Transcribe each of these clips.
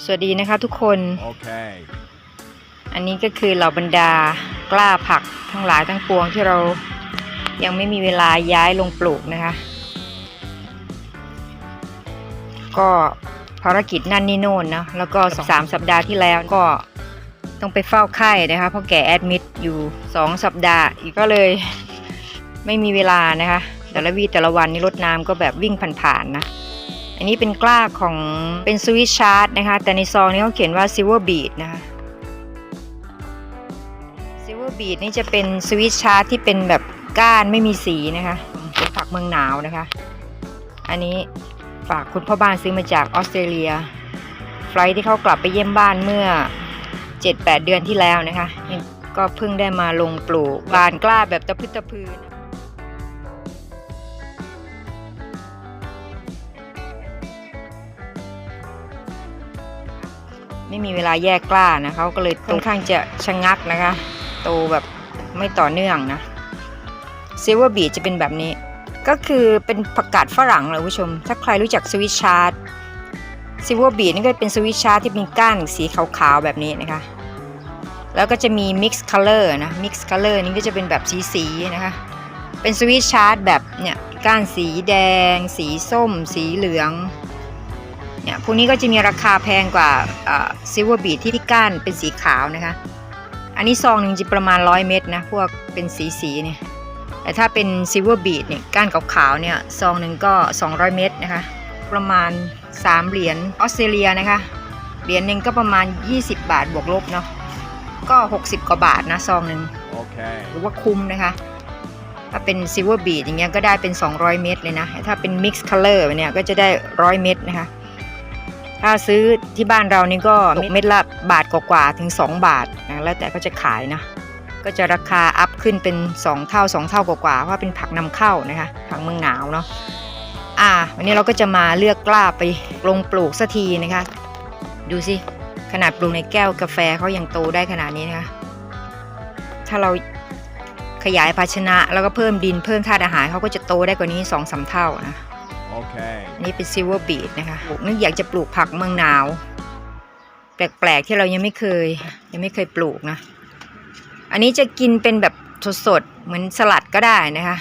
สวัสดีนะคะทุกคน Okay. อันนี้ก็คือเหล่าบรรดากล้าผักทั้งหลายทั้งปวงที่เรายังไม่มีเวลาย้ายลงปลูกนะคะ ก็ภารกิจนั่นนี่โน่นนะแล้วก็สามสัปดาห์ที่แล้วก็ต้องไปเฝ้าไข้นะคะเพราะแกแอดมิดอยู่2สัปดาห์อีกก็เลยไม่มีเวลานะคะ แต่ละวีแต่ละวันนี่รดน้ำก็แบบวิ่งผ่านๆนะ อันนี้เป็นกล้าของเป็นสวิตชาร์ดนะคะ แต่ในซองนี้เขาเขียนว่าซิลเวอร์บีดนะคะซิลเวอร์บีดนี่จะเป็นสวิตชาร์ดที่เป็นแบบก้านไม่มีสีนะคะเป็นผักเมืองหนาวนะคะ อันนี้ฝากคุณพ่อบ้านซื้อมาจากออสเตรเลีย ไฟลท์ที่เขากลับไปเยี่ยมบ้านเมื่อ 7-8 เดือนที่แล้วนะคะ ก็เพิ่งได้มาลงปลูกบานกล้าแบบตะพึดตะพื้น ไม่มีเวลาแยกกล้านะเขาก็เลยค่อนข้างจะชะงักนะคะ โตแบบไม่ต่อเนื่องนะซิลเวอร์บีจะเป็นแบบนี้ ก็คือเป็นผักกาดฝรั่งเลยผู้ชม ถ้าใครรู้จักสวิตชาร์ดซิลเวอร์บีนี่ก็เป็นสวิตชาร์ดที่เป็นก้านสีขาวๆแบบนี้นะคะ แล้วก็จะมีมิกซ์คัลเลอร์นะมิกซ์คัลเลอร์นี่ก็จะเป็นแบบสีๆนะคะ เป็นสวิตชาร์ดแบบเนี่ยก้านสีแดง สีส้ม สีเหลือง เนี่ยพวกนี้ก็จะมีราคาแพงกว่าซิลเวอร์บีที่ที่ก้านเป็นสีขาวนะคะ อันนี้ซองหนึ่งจะประมาณ 100 เม็ดนะ พวกเป็นสีสีๆเนี่ย แต่ถ้าเป็นซิลเวอร์บีดเนี่ยก้านขาวๆเนี่ยซองหนึ่งก็ 200 เม็ดนะคะ ประมาณ 3 เหรียญออสเตรเลียนะคะ เหรียญหนึ่งก็ประมาณ 20 บาทบวกลบเนาะ ก็ 60 กว่าบาทนะซองหนึ่ง Okay. หรือว่าคุ้มนะคะถ้าเป็นซิลเวอร์บีดอย่างเงี้ยก็ได้เป็น 200 เม็ดเลยนะ ถ้าเป็นมิกซ์คัลเลอร์เนี่ยก็จะได้ 100 เม็ดนะคะ ถ้าซื้อที่บ้านเรานี่ก็เม็ดละบาทกว่าๆถึง 2 บาทนะแล้วแต่เขาจะขายนะ ก็จะราคาอัพขึ้นเป็น 2 เท่า 2 เท่ากว่าๆเพราะว่าเป็นผักนำเข้านะคะผักเมืองหนาวเนาะอ่าวันนี้เราก็จะมาเลือกกล้าไปลงปลูกสักทีนะคะ ดูสิขนาดปลูกในแก้วกาแฟเขายังโตได้ขนาดนี้นะคะ ถ้าเราขยายภาชนะแล้วก็เพิ่มดินเพิ่มธาตุอาหารเขาก็จะโตได้กว่านี้2อสเท่านะ Okay. อันนี่เป็นซิลเวอร์บีดนะคะปลูกนึกอยากจะปลูกผักเมืองหนาว แปลกๆที่เรายังไม่เคย ยังไม่เคยปลูกนะ อันนี้จะกินเป็นแบบสดๆ เหมือนสลัดก็ได้นะคะ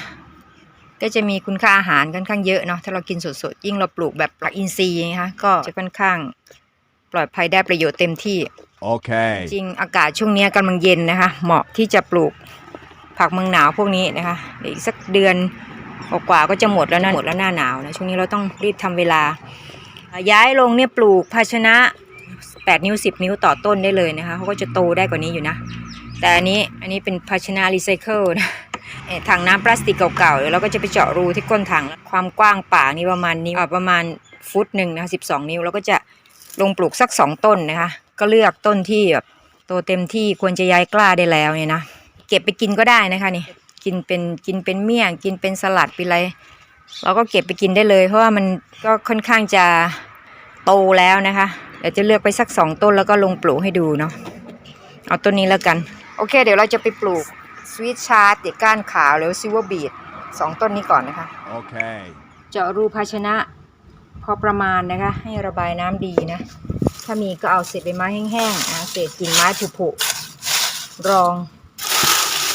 ก็จะมีคุณค่าอาหารค่อนข้างเยอะเนาะ ถ้าเรากินสดๆ ยิ่งเราปลูกแบบปลักอินทรีย์นะคะ ก็จะค่อนข้างปลอดภัยได้ประโยชน์เต็มที่ Okay. จริงอากาศช่วงนี้กำลังเย็นนะคะ เหมาะที่จะปลูกผักเมืองหนาวพวกนี้นะคะเดี๋ยวอีกสักเดือน กว่าก็จะหมดแล้วนะหมดแล้วหน้าหนาวนะช่วงนี้เราต้องรีบทำเวลา ย้ายลงเนี่ยปลูกภาชนะ 8 นิ้ว 10 นิ้วต่อต้นได้เลยนะคะเขาก็จะโตได้กว่านี้อยู่นะ แต่อันนี้อันนี้เป็นภาชนะรีไซเคิลนะถังน้ำพลาสติกเก่าๆเดี๋ยวเราก็จะไปเจาะรูที่ก้นถังความกว้างปากนี่ประมาณนี้วประมาณฟุตหนึ่งนะคะ12นิ้วเราก็จะลงปลูกสัก2ต้นนะคะ ก็เลือกต้นที่แบบโตเต็มที่ควรจะย้ายกล้าได้แล้วเนี่ยนะ เก็บไปกินก็ได้นะคะนี่ กินเป็นกินเป็นเมี่ยง กินเป็นสลัดเป็นอะไร เราก็เก็บไปกินได้เลย เพราะว่ามันก็ค่อนข้างจะโตแล้วนะคะเดี๋ยวจะเลือกไปสักสองต้นแล้วก็ลงปลูกให้ดูเนาะเอาต้นนี้แล้วกัน โอเค เดี๋ยวเราจะไปปลูกสวีทชาร์ดเด็กก้านขาวหรือซิลเวอร์บีดสองต้นนี้ก่อนนะคะ Okay. เจาะรูภาชนะพอประมาณนะคะ ให้ระบายน้ำดีนะ ถ้ามีก็เอาเศษใบไม้แห้งๆนะเศษกิ่งไม้ผุๆรอง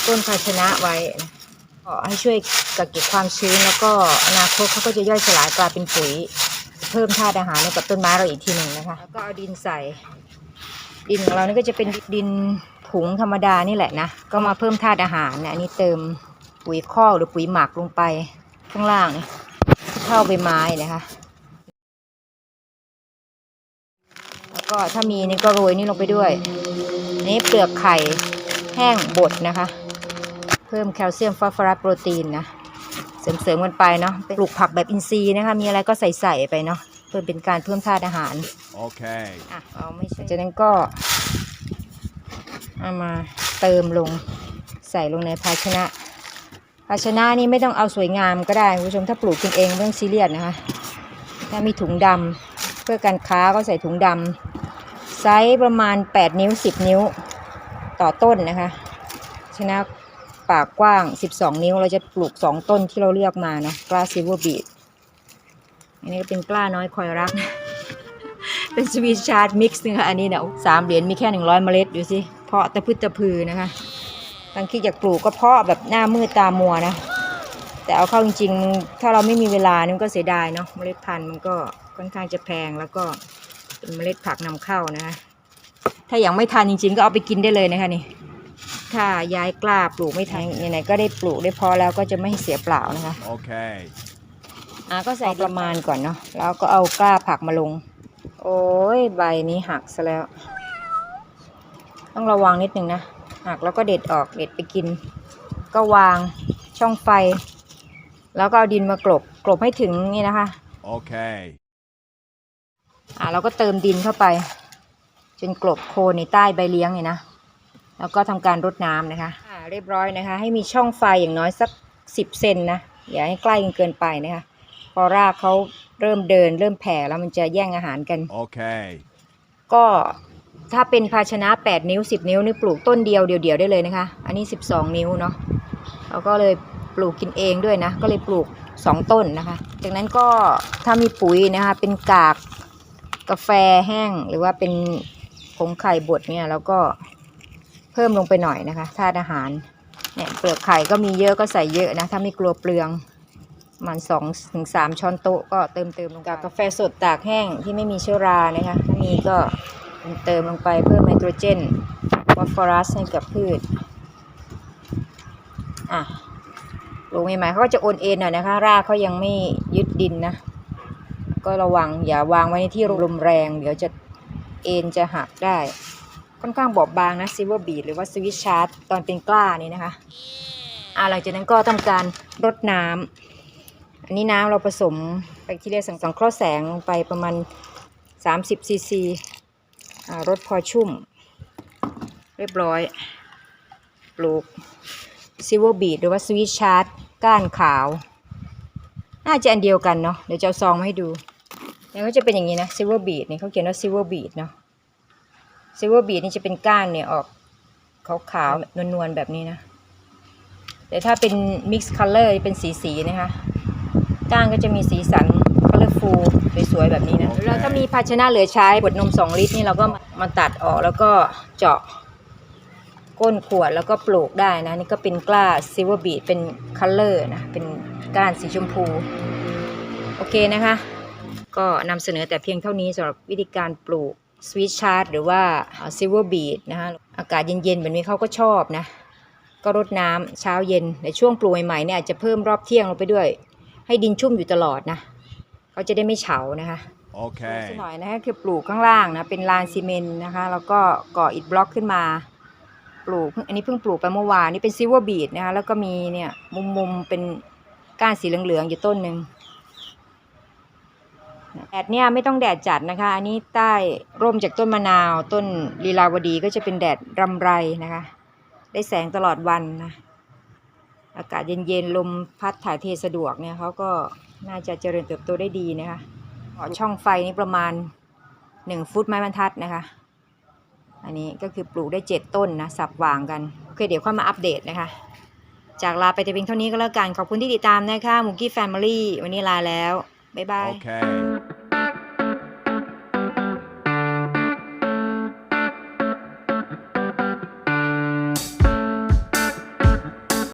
ต้นภาชนะไว้ก็ให้ช่วยกักเก็บความชื้นแล้วก็อนาคตเขาก็จะย่อยสลายกลายเป็นปุ๋ย เพิ่มธาตุอาหารให้กับต้นไม้เราอีกทีหนึ่งนะคะแล้วก็เอาดินใส่ ดินของเรานี่ก็จะเป็นดินผงธรรมดานี่แหละนะก็มาเพิ่มธาตุอาหารเนี่ยอันนี้เติมปุ๋ยคอกหรือปุ๋ยหมักลงไปข้างล่างเนี่ยเท่าใบไม้นะคะแล้วก็ถ้ามีนี่ก็โรยนี่ลงไปด้วยนนี้เปลือกไข่แห้งบดนะคะ เพิ่มแคลเซียมฟอสฟอรัสโปรตีนนะ เสริมๆกันไปเนาะปลูกผักแบบอินทรีย์นะคะ มีอะไรก็ใส่ๆไปเนาะเพื่อเป็นการเพิ่มธาตุอาหาร Okay. อะ เอาไม่ใช่จากนั้นก็เอามาเติมลงใส่ลงในภาชนะ ภาชนะนี่ไม่ต้องเอาสวยงามก็ได้คุณผู้ชมถ้าปลูกกินเองไม่ต้องซีเรียสนะคะ ถ้ามีถุงดำเพื่อการค้าก็ใส่ถุงดำไซส์ประมาณ 8 นิ้ว 10 นิ้วต่อต้นนะคะ ชนะ ปากกว้าง 12 นิ้วเราจะปลูก 2 ต้นที่เราเลือกมานะกล้าซิลเวอร์บีดอันนี้ก็เป็นกล้าน้อยคอยรัก เป็นสวีทชาร์ดมิกซ์นะคะอันนี้เนี่ยสามเหรียญมีแค่หนึ่งร้อยเมล็ดดูสิเพาะตะพืชตะพือนะคะบางทีอยากปลูกก็เพาะแบบหน้ามืดตามัวนะ แต่เอาเข้าจริงๆ ถ้าเราไม่มีเวลานี่มันก็เสียดายเนาะเมล็ดพันธุ์มันก็ค่อนข้างจะแพงแล้วก็เป็นเมล็ดผักนำเข้านะคะถ้ายังไม่ทันจริงๆ ก็เอาไปกินได้เลยนะคะนี่ ถ้าย้ายกล้าปลูกไม่ทันไหนๆก็ได้ปลูกได้พอแล้วก็จะไม่เสียเปล่านะคะ Okay. อะก็ใส่ประมาณก่อนเนาะแล้วก็เอากล้าผักมาลง โอ้ยใบนี้หักซะแล้ว ต้องระวังนิดนึงนะหักแล้วก็เด็ดออกเด็ดไปกิน ก็วางช่องไฟ แล้วก็เอาดินมากลบกลบให้ถึงนี่นะคะ Okay. อะเราก็เติมดินเข้าไป จนกลบโคนในใต้ใบเลี้ยงเนี่ยนะ แล้วก็ทำการรดน้ำนะคะอ่าเรียบร้อยนะคะ ให้มีช่องไฟอย่างน้อยสักสิบเซนนะอย่าให้ใกล้กันเกินไปนะคะ พอรากเขาเริ่มเดิน เริ่มแผ่แล้วมันจะแย่งอาหารกัน Okay. ก็ถ้าเป็นภาชนะ 8 นิ้ว 10 นิ้วนี่ปลูกต้นเดียวเดียวๆได้เลยนะคะ อันนี้ 12 นิ้วเนาะเราก็เลยปลูกกินเองด้วยนะ ก็เลยปลูก 2 ต้นนะคะ จากนั้นก็ถ้ามีปุ๋ยนะคะ เป็นกากกาแฟแห้ง หรือว่าเป็นผงไข่บดเนี่ยแล้วก็ เพิ่มลงไปหน่อยนะคะธาตุอาหารเนี่ยเปลือกไข่ก็มีเยอะก็ใส่เยอะนะ ถ้าไม่กลัวเปลืองมันสองถึงสามช้อนโต๊ะก็เติมเติมลงกากกาแฟสดตากแห้งที่ไม่มีเชื้อรานะคะถ้ามีก็เติมลงไปเพิ่มไนโตรเจนฟอสฟอรัสให้กับพืชอะปลูกใหม่ๆเขาก็จะโอนเอ็นหน่อยนะคะ รากเขายังไม่ยึดดินนะ ก็ระวังอย่าวางไว้ในที่ลมแรง เดี๋ยวจะเอ็นจะหักได้ ค่อนข้างบอบบางนะซิเวอร์บีดหรือว่าสวิชชาร์ตตอนเป็นกล้านี่นะคะอ่าหลังจากนั้นก็ทำการรดน้ำอันนี้น้ำเราผสมแบคทีเรียสังเคราะห์แสงลงไปประมาณ 30ซีซีอ่ารดพอชุ่ม เรียบร้อยปลูกซิเวอร์บีดหรือว่าสวิชชาร์ตก้านขาว น่าจะอันเดียวกันเนาะเดี๋ยวจะเอาซองมาให้ดูเนี่ยก็จะเป็นอย่างนี้นะซิเวอร์บีดเนี่ยเขาเขียนว่าซิเวอร์บีดเนาะ ซิเวอร์บีดนี่จะเป็นก้านเนี่ยออกขาวๆนวลๆแบบนี้นะ แต่ถ้าเป็น mix color เป็นสีสีๆนะคะ ก้านก็จะมีสีสัน colorful สวยๆแบบนี้นะโอเคแล้วถ้ามีภาชนะเหลือใช้ขวดนม 2 ลิตรนี่เราก็มามาตัดออกแล้วก็เจาะก้นขวดแล้วก็ปลูกได้นะ นี่ก็เป็นกล้า silver beet เป็น color นะ เป็นก้านสีชมพู โอเคนะคะ ก็นำเสนอแต่เพียงเท่านี้สำหรับวิธีการปลูก sweet chard หรือว่า silver beet นะคะอากาศเย็นๆแบบนี้เขาก็ชอบนะ ก็รดน้ำเช้าเย็นในช่วงปลูกใหม่ๆเนี่ยอาจจะเพิ่มรอบเที่ยงลงไปด้วย ให้ดินชุ่มอยู่ตลอดนะเขาจะได้ไม่เฉานะคะสัก Okay. หน่อยนะคะคือปลูกข้างล่างนะเป็นลานซีเมนต์นะคะ แล้วก็ก่ออิฐบล็อกขึ้นมาปลูกเพิ่งอันนี้เพิ่งปลูกไปเมื่อวานนี่เป็นซิลเวอร์บีดนะคะแล้วก็มีเนี่ยมุมๆเป็นก้านสีเหลืองๆอยู่ต้นหนึ่ง แดดเนี่ยไม่ต้องแดดจัดนะคะ อันนี้ใต้ร่มจากต้นมะนาว ต้นลีลาวดีก็จะเป็นแดดรำไรนะคะ ได้แสงตลอดวันนะอากาศเย็นๆลมพัดถ่ายเทสะดวกเนี่ยเขาก็น่าจะเจริญเติบโตได้ดีนะคะขอช่องไฟนี้ประมาณหนึ่งฟุตไม้บรรทัดนะคะ อันนี้ก็คือปลูกได้เจ็ดต้นนะสับวางกันโอเคเดี๋ยวค่อยมาอัปเดตนะคะ จากลาไปแต่เพียงเท่านี้ก็แล้วกันขอบคุณที่ติดตามนะคะมุกี้แฟมิลี่วันนี้ลาแล้ว บ๊ายบาย Okay.